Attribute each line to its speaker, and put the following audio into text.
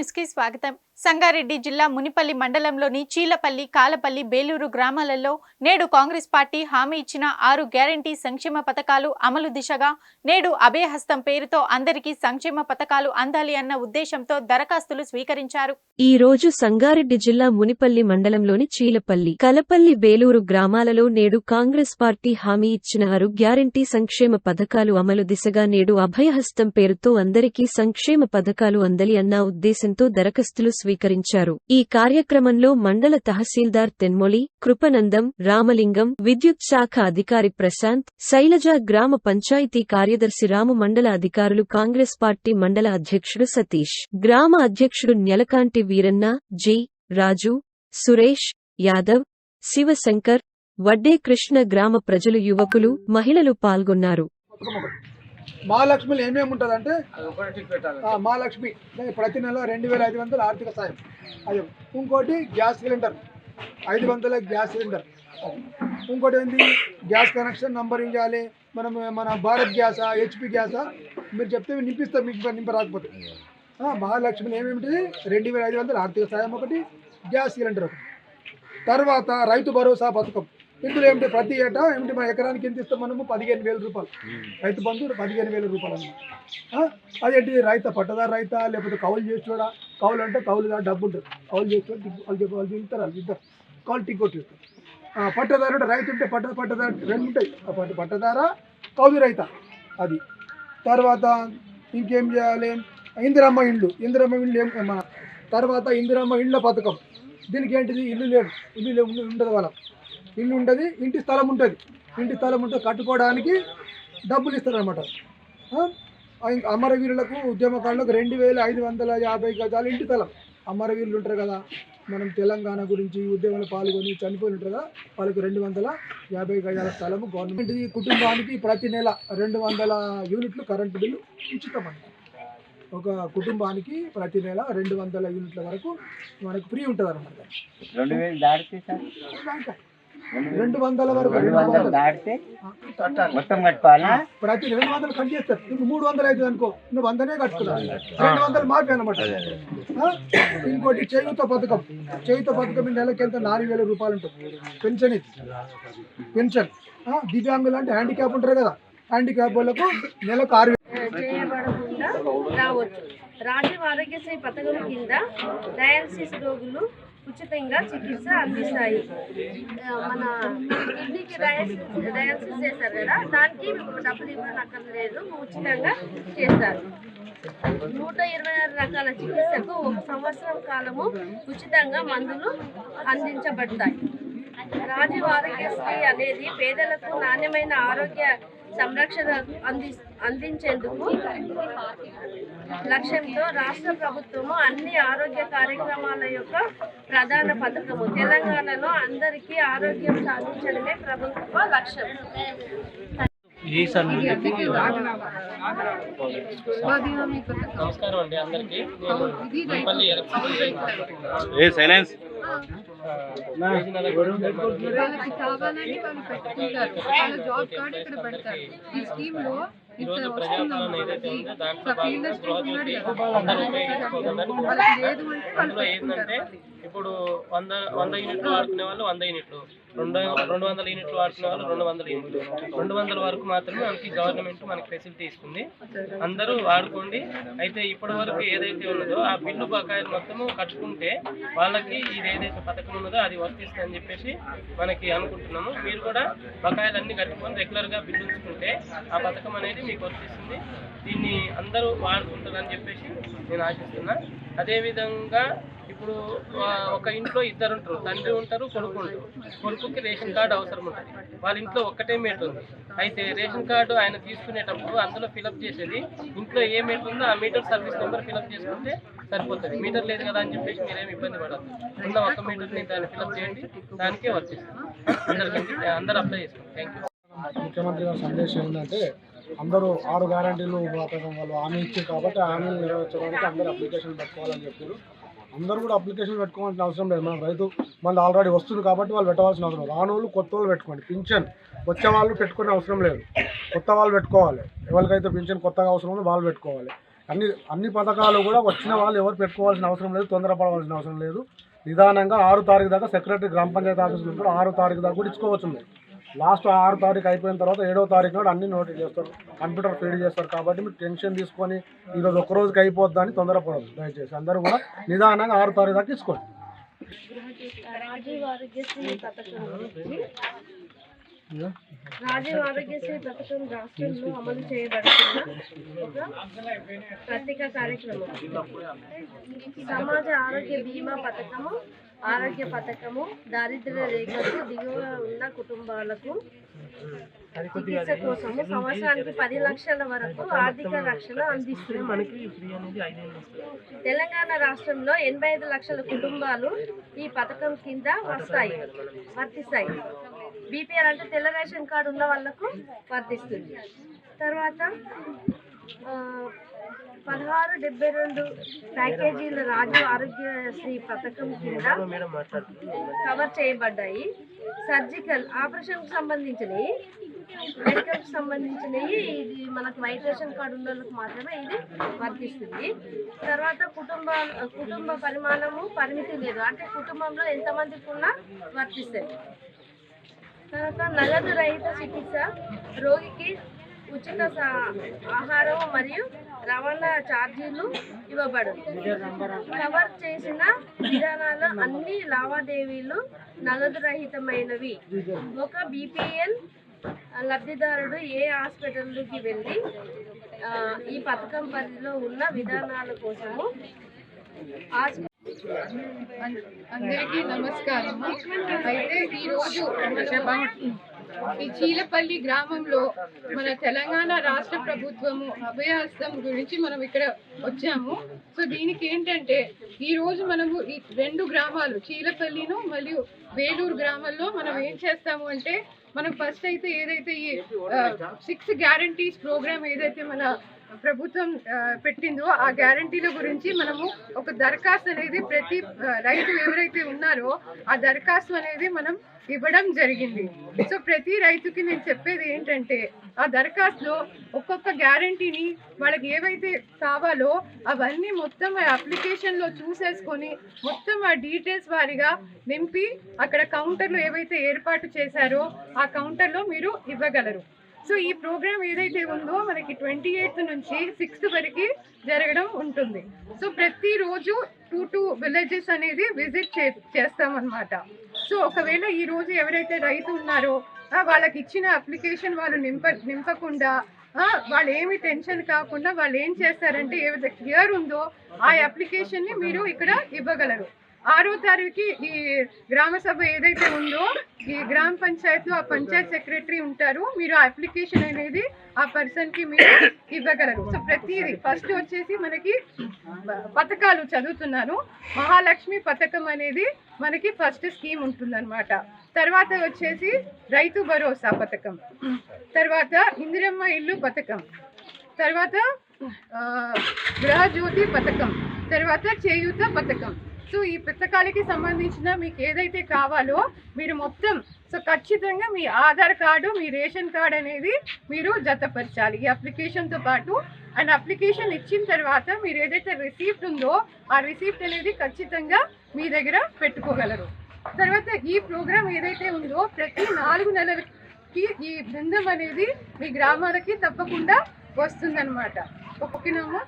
Speaker 1: న్యూస్కి స్వాగతం. సంగారెడ్డి జిల్లా మునిపల్లి మండలంలోని చీలపల్లి కాలపల్లి బేలూరు గ్రామాలలో నేడు కాంగ్రెస్ పార్టీ హామీ ఇచ్చిన ఆరు గ్యారంటీ సంక్షేమ పథకాలు అమలు దిశగా నేడు అభయహస్తం పేరుతో అందరికీ సంక్షేమ పథకాలు అందాలి అన్న ఉద్దేశంతో దరఖాస్తులు స్వీకరించారు.
Speaker 2: ఈ రోజు సంగారెడ్డి జిల్లా మునిపల్లి మండలంలోని చీలపల్లి కలపల్లి బేలూరు గ్రామాలలో నేడు కాంగ్రెస్ పార్టీ హామీ ఇచ్చిన ఆరు గ్యారంటీ సంక్షేమ పథకాలు అమలు దిశగా నేడు అభయహస్తం పేరుతో అందరికీ సంక్షేమ పథకాలు అందలి అన్న ఉద్దేశం ఉద్దేశంతో దరఖాస్తులు స్వీకరించారు. ఈ కార్యక్రమంలో మండల తహసీల్దార్ తెన్మొళి కృపనందం రామలింగం విద్యుత్ శాఖ అధికారి ప్రశాంత్ శైలజ గ్రామ పంచాయతీ కార్యదర్శి రాము మండల అధికారులు కాంగ్రెస్ పార్టీ మండల అధ్యక్షుడు సతీష్ గ్రామ అధ్యక్షుడు నెలకాంటి వీరన్న జి రాజు సురేష్ యాదవ్ శివశంకర్ వడ్డే కృష్ణ గ్రామ ప్రజలు యువకులు మహిళలు పాల్గొన్నారు.
Speaker 3: మహాలక్ష్మిలో ఏమేమి ఉంటుంది అంటే? మహాలక్ష్మి. ప్రతి నెల రెండు వేల ఐదు వందల ఆర్థిక సాయం. అది ఇంకోటి గ్యాస్ సిలిండర్. ఐదు వందల గ్యాస్ సిలిండర్. ఇంకోటి ఏంటి గ్యాస్ కనెక్షన్ నంబరింగ్ చేయాలి. మనం మన భారత్ గ్యాసా హెచ్పి గ్యాసా? మీరు చెప్తే నింపిస్తాం మీకు నింప రాకపోతే. ఆ, మహాలక్ష్మిలో ఏమేమిటి రెండు వేల ఐదు వందల ఆర్థిక సాయం ఒకటి గ్యాస్ సిలిండర్ ఒకటి. తర్వాత రైతు భరోసా పథకం. ఇందులో ఏమిటి? ప్రతి ఏటా ఏమిటి? మా ఎకరానికి ఎంత ఇస్తాం మనము? పదిహేను వేల రూపాయలు. రైతు బంధువులు పదిహేను వేల రూపాయలు అన్నమాట. అదేంటి రైత పట్టదారు రైత లేకపోతే కౌలు చేసి చూడ కౌలు అంటే కౌలు దాని డబ్బు ఉంటుంది. కౌలు చేసి చూడ వాళ్ళు వాళ్ళు తింటారు వాళ్ళు ఇద్దరు కౌలు టికెట్ ఇస్తారు పట్టదారు అంటే రైతు ఉంటే పట్ట పట్టదారు రెండు ఉంటాయి. ఆ పట్ట పట్టదారా కౌలు రైత. అది. తర్వాత ఇంకేం చేయాలి? ఇందిరమ్మ ఇండ్లు ఇందిరమ్మ ఇండ్లు ఏం మన తర్వాత ఇందిరమ్మ ఇండ్ల పథకం. దీనికి ఏంటిది? ఇల్లు లేదు ఇల్లు లేవు ఉండదు వాళ్ళ ఇల్లు ఉంటుంది ఇంటి స్థలం ఉంటుంది. ఇంటి స్థలం ఉంటే కట్టుకోవడానికి డబ్బులు ఇస్తారనమాట అమరవీరులకు ఉద్యమకారులకు రెండు వేల ఐదు వందల యాభై గజాలు ఇంటి స్థలం. అమరవీరులు ఉంటారు కదా మనం తెలంగాణ గురించి ఉద్యమంలో పాల్గొని చనిపోయి ఉంటారు కదా వాళ్ళకి రెండు వందల యాభై గజాల స్థలము గవర్నమెంట్ కుటుంబానికి ప్రతి నెల రెండు వందల యూనిట్లు కరెంటు బిల్లు ఉచితమండి ఒక కుటుంబానికి ప్రతి నెల రెండు వందల యూనిట్ల వరకు మనకు ఫ్రీ ఉంటుంది అనమాట
Speaker 4: రెండు
Speaker 3: వందల వరకు
Speaker 4: రెండు వందలు దాటితే. మొత్తం కట్టుకోవాలా?
Speaker 3: ప్రతి రెండు వందలు కట్ చేస్తారు నువ్వు మూడు వందలు అవుతుంది అనుకో. నువ్వు వందనే కట్టుకున్నావు. రెండు వందలు. అనమాట ఆ? ఇంకోటి చేయుత పథకం చేయుత పథకం నెలకి ఎంత? నాలుగు వేల రూపాయలు ఉంటుంది. పెన్షన్ ఇది. పెన్షన్. ఆ? దివ్యాంగులు అంటే హ్యాండిక్యాప్ ఉంటారు కదా. హ్యాండిక్యాప్ వాళ్ళకు నెలకు ఆరు
Speaker 5: రావచ్చు. రాజీవ్ ఆరోగ్యశ్రీ పథకం కింద డయాలసిస్ రోగులు ఉచితంగా చికిత్స అందిస్తాయి. మన కిడ్నీకి డయాలసిస్ డయాలసిస్ చేస్తారు కదా దానికి మీకు డబ్బులు ఇవ్వనక్కర్లేదు ఉచితంగా చేస్తారు. నూట ఇరవై ఆరు రకాల చికిత్సకు ఒక సంవత్సరం కాలము ఉచితంగా మందులు అందించబడతాయి. రాజీవ్ ఆరోగ్యశ్రీ అనేది పేదలకు నాణ్యమైన ఆరోగ్య సంరక్షణ అంది అందించేందుకు లక్ష్యంతో రాష్ట్ర ప్రభుత్వము అన్ని ఆరోగ్య కార్యక్రమాల యొక్క ప్రధాన పథకము. తెలంగాణలో అందరికీ ఆరోగ్యం సాధించడమే ప్రభుత్వ లక్ష్యం.
Speaker 6: నమస్కారం అండి అందరికి.
Speaker 7: వాళ్ళకి కావాలని వాళ్ళు పెట్టుకుంటారు. వాళ్ళ జాబ్ కార్డ్ ఇక్కడ పెడతారు. ఈ స్కీమ్లో
Speaker 6: ఈ రోజు
Speaker 7: ఇక్కడ
Speaker 6: ప్రజాపాలన ఏదైతే ఉందో దాంట్లో భాగంగా గృహజ్యోతి అందరూ ఉపయోగించుకోగలరు
Speaker 7: వాళ్ళకి లేదు అంటే వాళ్ళు
Speaker 6: ఏంటంటే ఇప్పుడు వంద వంద యూనిట్లు వాడుకునే వాళ్ళు వంద యూనిట్లు. రెండు రెండు వందల యూనిట్లు వాడుకునే వాళ్ళు రెండు వందల యూనిట్లు. రెండు వందల వరకు మాత్రమే మనకి గవర్నమెంట్ మనకి ఫెసిలిటీ ఇస్తుంది. అందరూ వాడుకోండి. అయితే ఇప్పటి వరకు ఏదైతే ఉన్నదో ఆ బిల్లు బకాయిలు మొత్తము కట్టుకుంటే వాళ్ళకి ఇది ఏదైతే పథకం ఉన్నదో అది వర్తిస్తుంది అని చెప్పేసి మనకి అనుకుంటున్నాము. మీరు కూడా బకాయిలన్నీ కట్టుకొని రెగ్యులర్గా బిల్లు ఉంచుకుంటే ఆ పథకం అనేది మీకు వర్తిస్తుంది. దీన్ని అందరూ వాడుకుంటారని చెప్పేసి నేను ఆశిస్తున్నా. అదేవిధంగా ఇప్పుడు ఒక ఇంట్లో ఇద్దరు ఉంటారు తండ్రి ఉంటారు కొడుకు ఉంటారు. కొడుకుకి రేషన్ కార్డు అవసరం ఉంటుంది. వాళ్ళ ఇంట్లో ఒక్కటే మేట్ ఉంది. అయితే రేషన్ కార్డు ఆయన తీసుకునేటప్పుడు అందులో ఫిలప్ చేసేది ఇంట్లో ఏ మీటర్ ఉందో ఆ మీటర్ సర్వీస్ నెంబర్ ఫిలప్ చేసుకుంటే సరిపోతుంది. మీటర్ లేదు కదా అని చెప్పేసి మీరేమి ఇబ్బంది పడద్దు. ఉన్న ఒక్క మీటర్ని దాన్ని ఫిలప్ చేయండి దానికే వర్తిస్తుంది. అందరికీ అందరూ అప్లై చేసుకోండి. థ్యాంక్ యూ
Speaker 3: ముఖ్యమంత్రి గారి సందేశం ఏంటంటే అందరూ ఆరు గ్యారంటీలు వాళ్ళు హామీ ఇచ్చారు కాబట్టి హామీలు నెరవేర్చడానికి అందరూ అప్లికేషన్ పెట్టుకోవాలని చెప్పారు. అందరూ కూడా అప్లికేషన్ పెట్టుకోవాల్సిన అవసరం లేదు. మన రైతు మళ్ళీ ఆల్రెడీ వస్తుంది కాబట్టి వాళ్ళు పెట్టవలసిన అవసరం లేదు. రాని వాళ్ళు కొత్త వాళ్ళు పెట్టుకోండి. పింఛన్ వచ్చే వాళ్ళు పెట్టుకునే అవసరం లేదు. కొత్త వాళ్ళు పెట్టుకోవాలి. ఎవరికైతే పింఛన్ కొత్తగా అవసరం ఉందో వాళ్ళు పెట్టుకోవాలి.
Speaker 8: అన్ని అన్ని పథకాలు కూడా వచ్చిన వాళ్ళు ఎవరు పెట్టుకోవాల్సిన అవసరం లేదు తొందరపడవలసిన అవసరం లేదు. నిదానంగా ఆరు తారీఖు దాకా సెక్రటరీ గ్రామ పంచాయతీ ఆఫీస్ కూడా ఆరు తారీఖు దాకా కూడా ఇచ్చుకోవచ్చు లాస్ట్ ఆరు తారీఖు అయిపోయిన తర్వాత ఏడో తారీఖు నాడు అన్ని నోటీస్ చేస్తారు. కంప్యూటర్ ఫీడ్ చేస్తారు కాబట్టి మీరు టెన్షన్ తీసుకొని ఈరోజు ఒక్క రోజుకి అయిపోద్దని తొందరపడదు దయచేసి అందరూ కూడా నిదానంగా ఆరు తారీఖు దాకా తీసుకోండి.
Speaker 5: రాజీవ్ ఆరోగ్యశ్రీ పథకం రాజీవ్ ఆరోగ్యశ్రీ పథకం రాష్ట్రంలో అమలు చేయబడుతున్న ఒక ప్రత్యేక కార్యక్రమం. సమాజ ఆరోగ్య బీమా పథకము ఆరోగ్య పథకము దారిద్ర్య రేఖకు దిగువ ఉన్న కుటుంబాలకు చికిత్స కోసం సంవత్సరానికి పది లక్షల వరకు ఆర్థిక రక్షణ అందిస్తుంది తెలంగాణ రాష్ట్రంలో ఎనభై ఐదు లక్షల కుటుంబాలు ఈ పథకం కింద వస్తాయి వర్తిస్తాయి. బీపీఎల్ అంటే తెల్ల రేషన్ కార్డు ఉన్న వాళ్ళకు వర్తిస్తుంది. తర్వాత పదహారు డెబ్బై రెండు ప్యాకేజీల రాజు ఆరోగ్యశ్రీ పథకం కింద కవర్ చేయబడ్డాయి. సర్జికల్ ఆపరేషన్కి సంబంధించినవి మెడికల్కి సంబంధించినవి ఇది మనకు వైట్ రేషన్ కార్డు ఉన్న వాళ్ళకి మాత్రమే ఇది వర్తిస్తుంది. తర్వాత కుటుంబ కుటుంబ పరిమాణము పరిమితి లేదు. అంటే కుటుంబంలో ఎంతమందికి ఉన్నా వర్తిస్తుంది. తర్వాత నగదు రహిత చికిత్స రోగికి ఉచిత సా- ఆహారం మరియు రవాణా ఛార్జీలు ఇవ్వబడు కవర్ చేసిన విధానాల అన్ని లావాదేవీలు నగదు రహితమైనవి ఒక బీపీఎల్ లబ్ధిదారుడు ఏ హాస్పిటల్కి వెళ్ళి ఆ, ఈ పథకం పరిధిలో ఉన్న విధానాల కోసము
Speaker 7: అందరికీ నమస్కారం అయితే ఈరోజు మనం ఈ చీలపల్లి గ్రామంలో మన తెలంగాణ రాష్ట్ర ప్రభుత్వము అభయహస్తం గురించి మనం ఇక్కడ వచ్చాము. సో దీనికి ఏంటంటే ఈ రోజు మనము ఈ రెండు గ్రామాలు చీలపల్లిను మరియు వేలూరు గ్రామాల్లో మనం ఏం చేస్తాము అంటే మనం ఫస్ట్ అయితే ఏదైతే ఈ సిక్స్ గ్యారంటీస్ ప్రోగ్రామ్ ఏదైతే మన ప్రభుత్వం పెట్టిందో ఆ గ్యారంటీల గురించి మనము ఒక దరఖాస్తు అనేది ప్రతి రైతు ఎవరైతే ఉన్నారో ఆ దరఖాస్తు అనేది మనం ఇవ్వడం జరిగింది. సో ప్రతి రైతుకి నేను చెప్పేది ఏంటంటే ఆ దరఖాస్తులో ఒక్కొక్క గ్యారంటీని వాళ్ళకి ఏవైతే కావాలో అవన్నీ మొత్తం ఆ అప్లికేషన్లో చూసేసుకొని మొత్తం ఆ డీటెయిల్స్ వారిగా నింపి అక్కడ కౌంటర్లో ఏవైతే ఏర్పాటు చేశారో ఆ కౌంటర్లో మీరు ఇవ్వగలరు. సో ఈ ప్రోగ్రామ్ ఏదైతే ఉందో మనకి ట్వంటీ ఎయిత్ నుంచి సిక్స్త్ వరకు జరగడం ఉంటుంది. సో ప్రతిరోజు టూ టూ విలేజెస్ అనేది విజిట్ చే చేస్తామన్నమాట. సో ఒకవేళ ఈరోజు ఎవరైతే రైతు ఉన్నారో వాళ్ళకి ఇచ్చిన అప్లికేషన్ వాళ్ళు నింప నింపకుండా వాళ్ళు ఏమి టెన్షన్ కాకుండా వాళ్ళు ఏం చేస్తారంటే ఏదైతే క్లియర్ ఉందో ఆ అప్లికేషన్ని మీరు ఇక్కడ ఇవ్వగలరు. ఆరో తారీఖుకి ఈ గ్రామ సభ ఏదైతే ఉందో ఈ గ్రామ పంచాయతీలో ఆ పంచాయత్ సెక్రటరీ ఉంటారు. మీరు ఆ అప్లికేషన్ అనేది ఆ పర్సన్కి మీరు ఇవ్వగలరు. సో ప్రతిదీ ఫస్ట్ వచ్చేసి మనకి పథకాలు చదువుతున్నాను మహాలక్ష్మి పథకం అనేది మనకి ఫస్ట్ స్కీమ్ ఉంటుందన్నమాట. తర్వాత వచ్చేసి రైతు భరోసా పథకం. తర్వాత ఇందిరమ్మ ఇల్లు పథకం. తర్వాత గృహజ్యోతి పథకం. తర్వాత చేయూత పథకం. సో ఈ పుస్తకాలకి సంబంధించిన మీకు ఏదైతే కావాలో మీరు మొత్తం సో ఖచ్చితంగా మీ ఆధార్ కార్డు మీ రేషన్ కార్డు అనేది మీరు జతపరచాలి. ఈ అప్లికేషన్తో పాటు అండ్ అప్లికేషన్ ఇచ్చిన తర్వాత మీరు ఏదైతే రిసీప్ట్ ఉందో ఆ రిసీప్ట్ అనేది ఖచ్చితంగా మీ దగ్గర పెట్టుకోగలరు. తర్వాత ఈ ప్రోగ్రామ్ ఏదైతే ఉందో ప్రతి నాలుగు నెలలకి ఈ బృందం అనేది మీ గ్రామాలకి తప్పకుండా వస్తుందన్నమాట. ఓకేనమ్మా